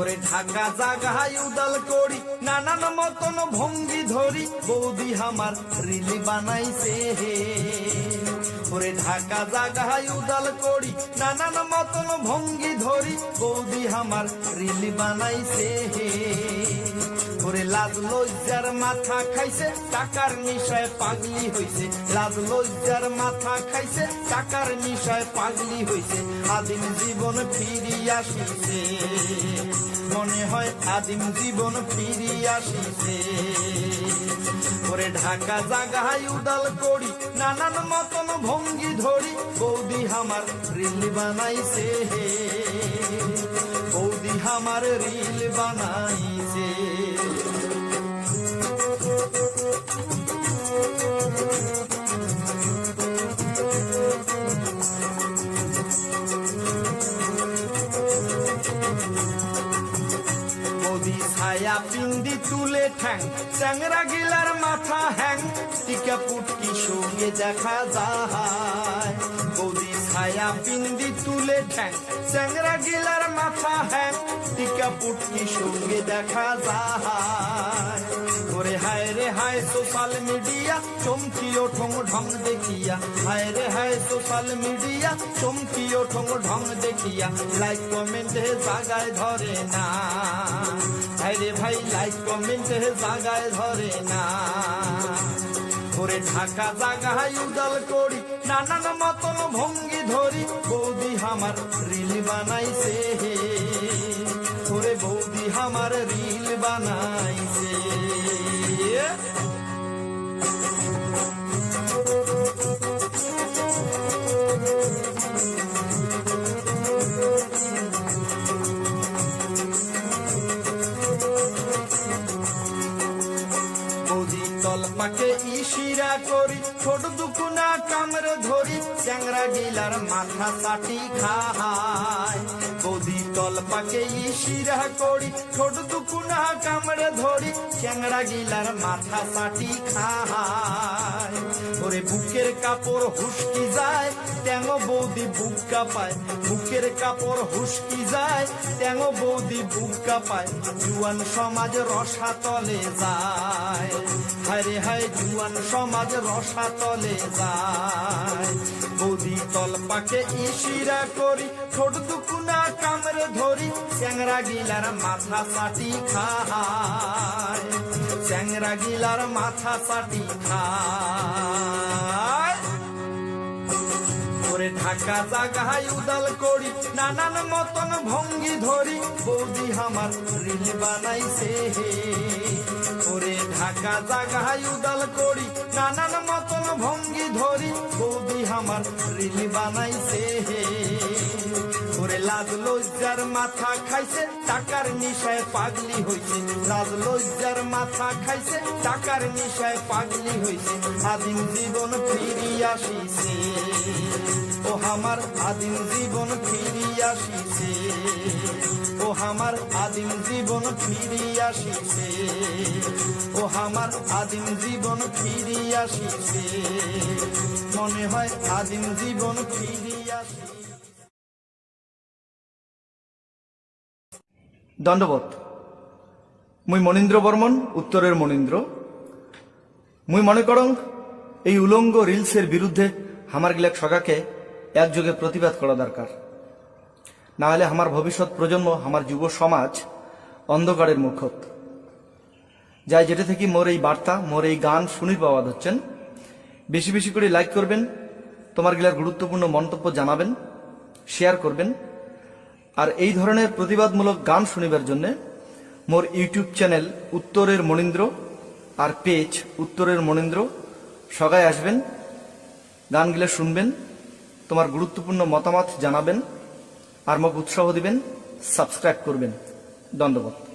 করে ঢাকা জাগায় উদাল করি, নানান মতন ভঙ্গি ধরি, বৌদি আমার রিলি বানাইছে হে। ওরে ঢাকা জাগায় উদাল করি, নানান মতন ভঙ্গি ধরি, বৌদি আমার রিলি বানাইছে হে। ওরে লাজ লজ্জার মাথা খাইছে, টাকার নিশায় পাগলি হইছে। লাজ লজ্জার মাথা খাইছে, টাকার নিশায় পাগলি হইছে। আদিম জীবন ফিরি আসিছে। মনে হয় আদিম জীবন ফিরি আসিছে। ওরে ঢাকা জাগায় উদাল করি, নানান মতন ভঙ্গি ধরি। বৌদি আমার রিল বানাইছে বৌদি আমার রিল বানাইছে। ছায়া পিন্দি তুলে ঠ্যাং, চ্যাংরা গিলার মাথা হ্যাং। টিকা পুটকি সঙ্গে দেখা যায়। বৌদি ছায়া পিন্দি তুলে ঠ্যাং, চ্যাংরা গিলার মাথা হ্যাং। টিকা পুটকি সঙ্গে দেখা যায়। ওরে হায় রে হায়, সোশ্যাল মিডিয়া চমকিও ঠোং ঢং দেখিয়া। হায় রে হায়, সোশ্যাল মিডিয়া চমকিও ঠোং ঢং দেখিয়া। লাইক কমেন্টে জাগায় ধরে না। রে ভাই লাইক কমেন্টে জাগায় ধরে না। ওরে ঢাকা জাগায় উদাল করি, নানান মতন ভঙ্গি ধরি। বৌদি আমার রিল বানাইছে। ইশিরা করি, ছোট দুকুনা কামড়ে ধরি, চ্যাংরা গিলার মাথা কাটি খায়। তল পাকে ইশিরা করি, ছোট দুকুনা কামড়ে চ্যাংরা গিলার মাথা পাটি খায়। ওরে বুকের কাপড় হুসকি যায়, ট্যাঙ বৌদি বুক কাপায় বুকের কাপড় হুসকি যায়, ট্যাঙ বৌদি বুক কাপায় জুয়ান সমাজ রসা তলে যায়। হায় হায়, জুয়ান সমাজ রসা তলে যায়। বৌদি তল পাকে ইশিরা করি, ঠোঁট দুকুনা কামড়ে ধরি, চ্যাংরা গিলার মাথা চাটি খায়। চ্যাংরা গিলার মাথা চাটি খায়। ওরে ঢাকা জাগায় উদাল করি, নানান মতন ভঙ্গি ধরি, বৌদি আমার রিল বানাইছে ওরে ঢাকা জাগায় উদাল করি, নানান মতন ভঙ্গি ধরি, বৌদি আমার রিল বানাইছে হে। লাজ লজ্জার মাথা খাইছে, টাকার নিশায় পাগলি হইছে। লাজ লজ্জার মাথা খাইছে, টাকার নিশায় পাগলি হইছে। আদিম জীবন ফিরি আসিছে। ও আমার আদিম জীবন ফিরি আসিছে। ও আমার আদিম জীবন ফিরি আসিছে। ও আমার আদিম জীবন ফিরি আসিছে। মনে হয় আদিম জীবন ফিরি আসিছে। দণ্ডবত মুই মনীন্দ্র বর্মন, উত্তরের মনীন্দ্র। মুই মনে করং, এই উলঙ্গ রিলসের বিরুদ্ধে আমার গিলাক সগাকে একযোগে প্রতিবাদ করা দরকার। না হলে আমার ভবিষ্যৎ প্রজন্ম, আমার যুব সমাজ অন্ধকারের মুখত। যাই যেটা থেকে মোর এই বার্তা, মোর এই গান শুনি পাওয়া হচ্ছেন, বেশি বেশি করে লাইক করবেন, তোমার গিলার গুরুত্বপূর্ণ মন্তব্য জানাবেন শেয়ার করবেন। আর এই ধরনের প্রতিবাদমূলক গান শুনিবার জন্য মোর ইউটিউব চ্যানেল উত্তরের মনীন্দ্র আর পেজ উত্তরের মনীন্দ্র। সগায় আসবেন, গানগুলো শুনবেন, তোমার গুরুত্বপূর্ণ মতামত জানাবেন, আর মোক উৎসাহ দিবেন, সাবস্ক্রাইব করবেন। ধন্যবাদ।